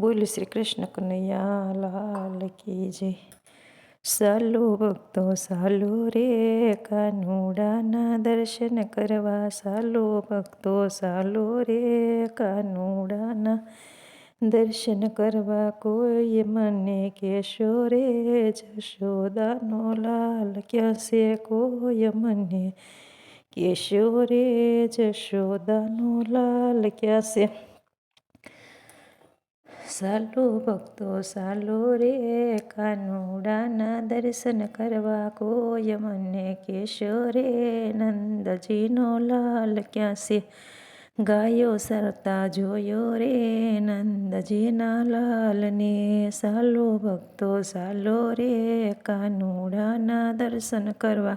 બોલ શ્રી કૃષ્ણ કનૈયા લાલ કી જય સાલો ભક્તો સાલો રે કાનુડાના દર્શન કરવા સાલો ભક્તો સાલો રે કાનુડાના દર્શન કરવા કોઈ મને કહેશો રે જશોદાનો લાલ ક્યાં છે કોઈ મને કહેશો રે જશોદાનો લાલ ક્યાં છે સાલો ભક્તો, સાલો રે કાનુડાના દર્શન કરવા. કોઈ મને કેશો રે નંદજીનો લાલ ક્યાં છે ગાયો સરતા જોયો રે? નંદજીના લાલને સાલો ભક્તો, સાલો રે કાનુડાના દર્શન કરવા.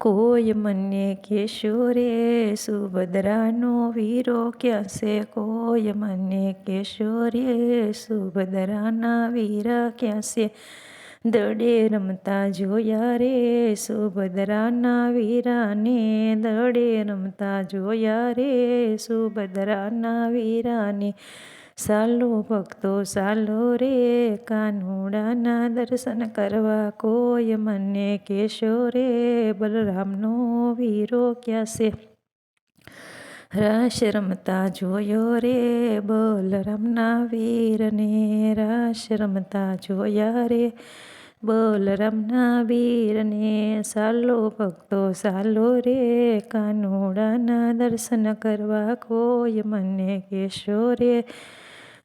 કોઈ મને કહેશો રે, સુભદ્રાનો વીરો ક્યાં છે કોઈ મને કહેશો રે, સુભદ્રાના વીરા ક્યાં છે દડે રમતા જોયા રે, સુભદ્રાના વીરાને દડે રમતા જોયા રે, સુભદ્રાના વીરાને સાલો ભક્તો, સાલો રે, કાનુડાના દર્શન કરવા કોઈ મને કેશો રે, બલરામનો વીરો ક્યાં છે? રાશ રમતા જોયો રે, બલરામના વીરને રાશ રમતા જોયા રે બલરામના વીરને સાલો ભક્તો, સાલો રે કાનુડાના દર્શન કરવા કોઈ મને કેશો રે?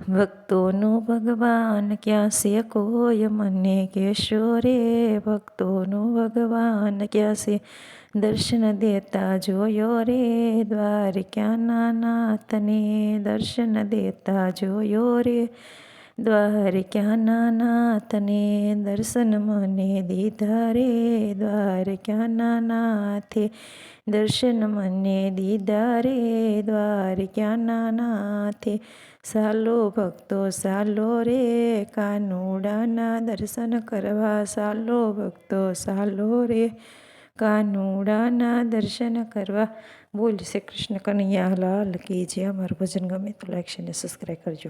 ભક્તોનું ભગવાન ક્યાં છે? કોઈ મને કેશો રે? ભક્તોનું ભગવાન ક્યાં છે? દર્શન દેતા જોયો રે દ્વારક્યાના નાથને, દર્શન દેતા જોયો રે દ્વારક્યાના નાથને દર્શન મને દીધા રે દ્વારક્યાના નાથે દર્શન મને દીધા રે દ્વારક્યાના નાથે સાલો ભક્તો સાલો રે. કાનુડાના દર્શન કરવા સાલો ભક્તો સાલો રે. કાનુડાના દર્શન કરવા. બોલ શ્રી કૃષ્ણ કનૈયા, લાલ કે જે અમારું ભજન ગમે તો લાઈક અને સબસ્ક્રાઈબ કરજો.